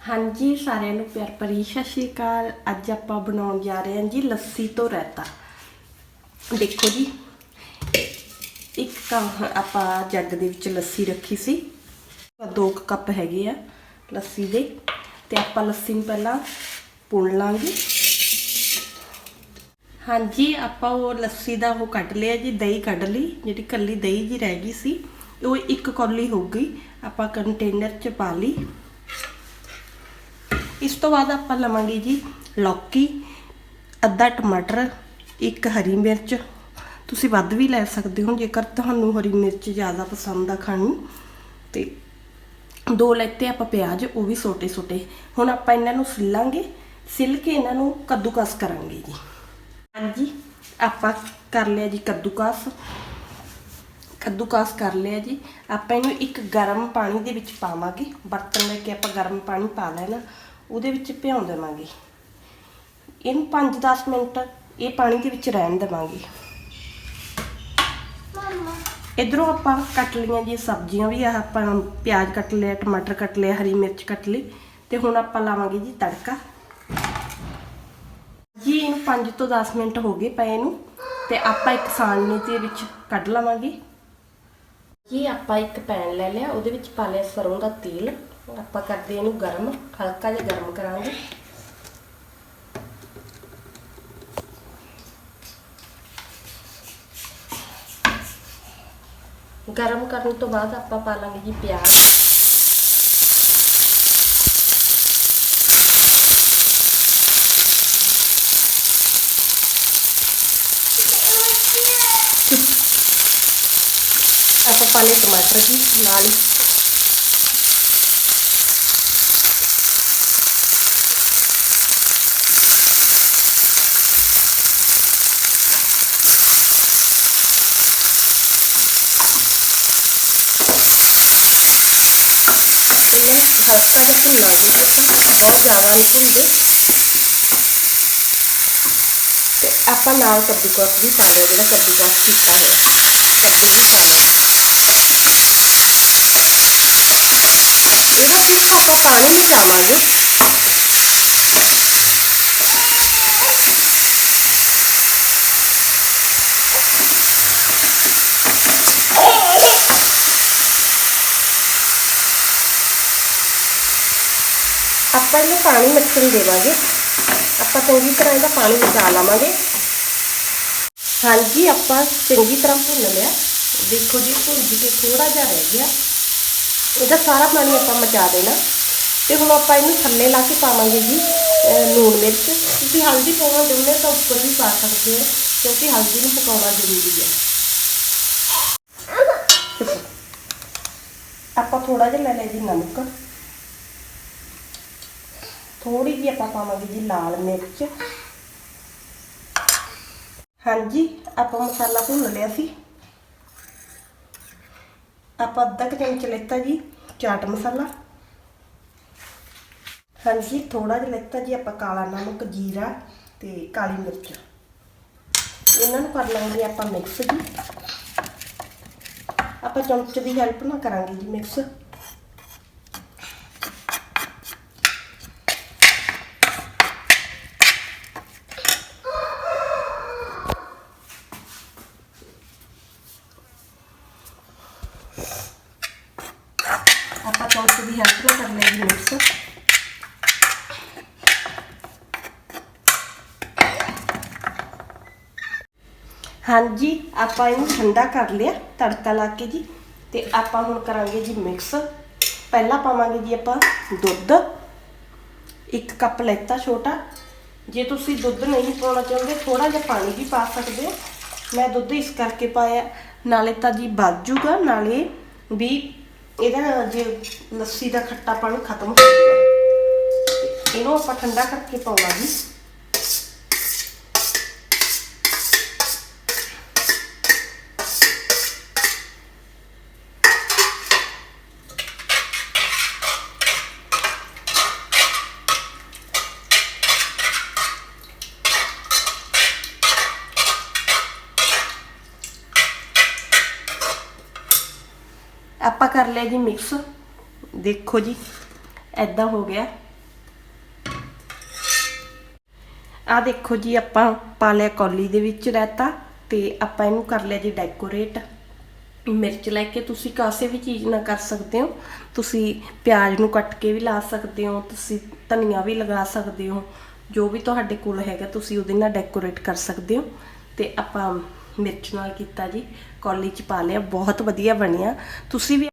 ਹਾਂਜੀ, ਸਾਰਿਆਂ ਨੂੰ ਪਿਆਰ ਭਰੀ ਸਤਿ ਸ਼੍ਰੀ ਅਕਾਲ। ਅੱਜ ਆਪਾਂ ਬਣਾਉਣ ਜਾ ਰਹੇ ਹਾਂ ਜੀ ਲੱਸੀ ਤੋਂ ਰਾਇਤਾ। ਦੇਖੋ ਜੀ, ਇੱਕ ਕੱਪ ਆਪਾਂ ਜੱਗ ਦੇ ਵਿੱਚ ਲੱਸੀ ਰੱਖੀ ਸੀ। ਦੋ ਕੁ ਕੱਪ ਹੈਗੇ ਆ ਲੱਸੀ ਦੇ। ਤੇ ਆਪਾਂ ਲੱਸੀ ਨੂੰ ਪਹਿਲਾਂ ਪੁਣ ਲਾਂਗੇ। ਹਾਂਜੀ, ਆਪਾਂ ਉਹ ਲੱਸੀ ਦਾ ਉਹ ਕੱਢ ਲਿਆ ਜੀ, ਦਹੀਂ ਕੱਢ ਲਈ। ਜਿਹੜੀ ਕੱਲੀ ਦਹੀਂ ਜੀ ਰਹਿ ਗਈ ਸੀ, ਉਹ ਇੱਕ ਕੌਲੀ ਹੋ ਗਈ। ਆਪਾਂ ਕੰਟੇਨਰ ਚ ਪਾ ਲਈ। ਇਸ ਤੋਂ ਬਾਅਦ ਆਪਾਂ ਲਵਾਂਗੇ ਜੀ ਲੌਕੀ, ਅੱਧਾ ਟਮਾਟਰ, ਇੱਕ ਹਰੀ ਮਿਰਚ। ਤੁਸੀਂ ਵੱਧ ਵੀ ਲੈ ਸਕਦੇ ਹੋ, ਜੇਕਰ ਤੁਹਾਨੂੰ ਹਰੀ ਮਿਰਚ ਜ਼ਿਆਦਾ ਪਸੰਦ ਆ ਖਾਣੀ। ਤੇ ਦੋ ਲੈਤੇ ਆਪਾਂ ਪਿਆਜ਼, ਉਹ ਵੀ ਛੋਟੇ ਛੋਟੇ ਹੁਣ ਆਪਾਂ ਇਹਨਾਂ ਨੂੰ ਸਿਲਾਂਗੇ, ਸਿੱਲ ਕੇ ਇਹਨਾਂ ਨੂੰ ਕੱਦੂਕਸ ਕਰਾਂਗੇ ਜੀ। ਹਾਂਜੀ, ਆਪਾਂ ਕਰ ਲਿਆ ਜੀ ਕੱਦੂਕਸ। ਕੱਦੂਕਸ ਕਰ ਲਿਆ ਜੀ। ਆਪਾਂ ਇਹਨੂੰ ਇੱਕ ਗਰਮ ਪਾਣੀ ਦੇ ਵਿੱਚ ਪਾਵਾਂਗੇ। ਬਰਤਨ ਲੈ ਕੇ ਆਪਾਂ ਗਰਮ ਪਾਣੀ ਪਾ ਲੈਣਾ। ਉਹਦੇ ਵਿੱਚ ਭਿਉਂ ਦੇਵਾਂਗੇ। ਇਹਨੂੰ 5-10 ਮਿੰਟ ਇਹ ਪਾਣੀ ਦੇ ਵਿੱਚ ਰਹਿਣ ਦੇਵਾਂਗੇ। ਇਧਰੋਂ ਆਪਾਂ ਕੱਟ ਲਈਆਂ ਜੀ ਸਬਜ਼ੀਆਂ ਵੀ ਆ ਆਪਾਂ ਪਿਆਜ਼ ਕੱਟ ਲਿਆ ਟਮਾਟਰ ਕੱਟ ਲਿਆ ਹਰੀ ਮਿਰਚ ਕੱਟ ਲਈ ਤੇ ਹੁਣ ਆਪਾਂ ਲਾਵਾਂਗੇ ਜੀ ਤੜਕਾ। ਜੀ ਇਹਨੂੰ 5 ਤੋਂ 10 ਮਿੰਟ ਹੋ ਗਏ ਪਏ ਨੂੰ ਤੇ ਆਪਾਂ ਇੱਕ ਸਾਲਨੇ ਦੇ ਵਿੱਚ ਕੱਢ ਲਵਾਂਗੇ। ਜੀ ਆਪਾਂ ਇੱਕ ਪੈਨ ਲੈ ਲਿਆ ਉਹਦੇ ਵਿੱਚ ਪਾ ਲਿਆ ਸਰੋਂ ਦਾ ਤੇਲ। ਆਪਾਂ ਕਰਦੇ ਇਹਨੂੰ ਗਰਮ ਹਲਕਾ ਜਿਹਾ ਗਰਮ ਕਰਾਂਗੇ ਗਰਮ ਕਰਨ ਤੋਂ ਬਾਅਦ ਆਪਾਂ ਪਾ ਲਾਂਗੇ ਜੀ ਪਿਆਜ਼ ਆਪਾਂ ਪਾ ਲਏ ਟਮਾਟਰ ਜੀ ਨਾਲ ਹੀ ਇਹਦੇ ਵਿੱਚ ਹਲਕਾ ਜਿਹਾ ਭੁੰਨਾਂਗੇ ਅਸੀਂ ਆਪਾਂ ਬਹੁਤ ਜ਼ਿਆਦਾ ਨਹੀਂ ਭੁੰਨਦੇ ਤੇ ਆਪਾਂ ਨਾਲ ਕੱਦੂਕਸ ਵੀ ਪਾ ਲਿਆ ਜਿਹੜਾ ਕੱਦੂਕਸ ਕੀਤਾ ਹੈ ਕੱਦੂ ਵੀ ਪਾ ਲਿਆ ਇਹਨਾਂ ਸਿਰਫ ਆਪਾਂ ਇਹਨੂੰ ਪਾਣੀ ਮੱਚਣ ਦੇਵਾਂਗੇ। ਆਪਾਂ ਚੰਗੀ ਤਰ੍ਹਾਂ ਇਹਦਾ ਪਾਣੀ ਬਚਾ ਲਵਾਂਗੇ। ਹਾਂਜੀ, ਆਪਾਂ ਚੰਗੀ ਤਰ੍ਹਾਂ ਭੁੰਨ ਲਿਆ। ਦੇਖੋ ਜੀ ਭੁੰਜ ਕੇ ਥੋੜਾ ਜਿਹਾ ਰਹਿ ਗਿਆ। ਇਹਦਾ ਸਾਰਾ ਪਾਣੀ ਆਪਾਂ ਮਚਾ ਦੇਣਾ। ਤੇ ਹੁਣ ਆਪਾਂ ਇਹਨੂੰ ਥੱਲੇ ਲਾ ਕੇ ਪਾਵਾਂਗੇ ਜੀ ਲੂਣ ਮਿਰਚ। ਤੁਸੀਂ ਹਲਦੀ ਪਾਉਣਾ ਚਾਹੁੰਦੇ ਹੋ ਤਾਂ ਉੱਪਰ ਵੀ ਪਾ ਸਕਦੇ ਹੋ, ਕਿਉਂਕਿ ਹਲਦੀ ਨੂੰ ਪਕਾਉਣਾ ਜ਼ਰੂਰੀ ਹੈ। ਆਪਾਂ ਥੋੜਾ ਜਿਹਾ ਲੈ ਲਿਆ ਜੀ ਨਮਕ। ਥੋੜੀ ਜਿਹੀ ਆਪਾਂ ਪਾਵਾਂਗੇ ਜੀ ਲਾਲ ਮਿਰਚ। ਹਾਂਜੀ, ਆਪਾਂ ਮਸਾਲਾ ਭੁੰਨ ਲਿਆ ਸੀ। ਆਪਾਂ ਅੱਧਾ ਕੁ ਚਮਚ ਲੈਤਾ ਜੀ ਚਾਟ ਮਸਾਲਾ। ਹਾਂਜੀ ਥੋੜਾ ਜਿਹਾ ਲੈਤਾ ਜੀ ਆਪਾਂ ਕਾਲਾ ਨਮਕ, ਜੀਰਾ ਤੇ ਕਾਲੀ ਮਿਰਚ। ਇਹਨਾਂ ਨੂੰ ਕਰ ਲਾਂਗੇ ਆਪਾਂ ਮਿਕਸ ਜੀ। ਆਪਾਂ ਚਮਚ ਦੀ ਹੈਲਪ ਨਾਲ ਕਰਾਂਗੇ ਜੀ ਮਿਕਸ। ਆਪਾਂ ਚਮਚ ਦੀ ਹੈਲਪ ਨਾਲ ਕਰ ਲਿਆ ਜੀ ਮਿਕਸ ਹਾਂਜੀ, ਆਪਾਂ ਇਹਨੂੰ ਠੰਡਾ ਕਰ ਲਿਆ, ਤੜਕਾ ਲਾ ਕੇ ਜੀ। ਤੇ ਆਪਾਂ ਹੁਣ ਕਰਾਂਗੇ ਜੀ ਮਿਕਸ ਪਹਿਲਾਂ ਪਾਵਾਂਗੇ ਜੀ ਆਪਾਂ ਦੁੱਧ। ਇੱਕ ਕੱਪ ਲੈਤਾ ਛੋਟਾ। ਜੇ ਤੁਸੀਂ ਦੁੱਧ ਨਹੀਂ ਪਾਉਣਾ ਚਾਹੁੰਦੇ ਥੋੜਾ ਜਿਹਾ ਪਾਣੀ ਵੀ ਪਾ ਸਕਦੇ ਹੋ। ਮੈਂ ਦੁੱਧ ਇਸ ਕਰਕੇ ਪਾਇਆ। ਨਾਲੇ ਤਾਂ ਜੀ ਵੱਧ ਜੂਗਾ ਨਾਲੇ ਵੀ ਇਹਦਾ ਜੇ ਲੱਸੀ ਦਾ ਖੱਟਾਪਣ ਖਤਮ ਹੋ ਜਾਊਗਾ ਇਹਨੂੰ ਆਪਾਂ ਠੰਡਾ ਕਰਕੇ ਪਾਉਣਾ ਜੀ। ਆਪਾਂ ਕਰ ਲਿਆ ਜੀ ਮਿਕਸ ਦੇਖੋ ਜੀ ਐਦਾਂ ਹੋ ਗਿਆ। ਆ ਦੇਖੋ ਜੀ, ਆਪਾਂ ਪਾ ਲਿਆ ਕੌਲੀ ਦੇ ਵਿੱਚ ਰਹਿਤਾ ਤੇ ਆਪਾਂ ਇਹਨੂੰ ਕਰ ਲਿਆ ਜੀ ਡੈਕੋਰੇਟ ਮਿਰਚ ਲੈ ਕੇ ਤੁਸੀਂ ਕਾਸੇ ਵੀ ਚੀਜ਼ ਨਾ ਕਰ ਸਕਦੇ ਹੋ। ਤੁਸੀਂ ਪਿਆਜ਼ ਨੂੰ ਕੱਟ ਕੇ ਵੀ ਲਾ ਸਕਦੇ ਹੋ, ਤੁਸੀਂ ਧਨੀਆ ਵੀ ਲਗਾ ਸਕਦੇ ਹੋ। ਜੋ ਵੀ ਤੁਹਾਡੇ ਕੋਲ ਹੈਗਾ, ਤੁਸੀਂ ਉਹਦੇ ਨਾਲ ਡੈਕੋਰੇਟ ਕਰ ਸਕਦੇ ਹੋ। ਤੇ ਆਪਾਂ ਮਿਰਚ ਨਾਲ ਕੀਤਾ ਜੀ। ਕੌਲੀ ਚ ਪਾ ਲਿਆ ਬਹੁਤ ਵਧੀਆ ਬਣਿਆ। ਤੁਸੀਂ ਵੀ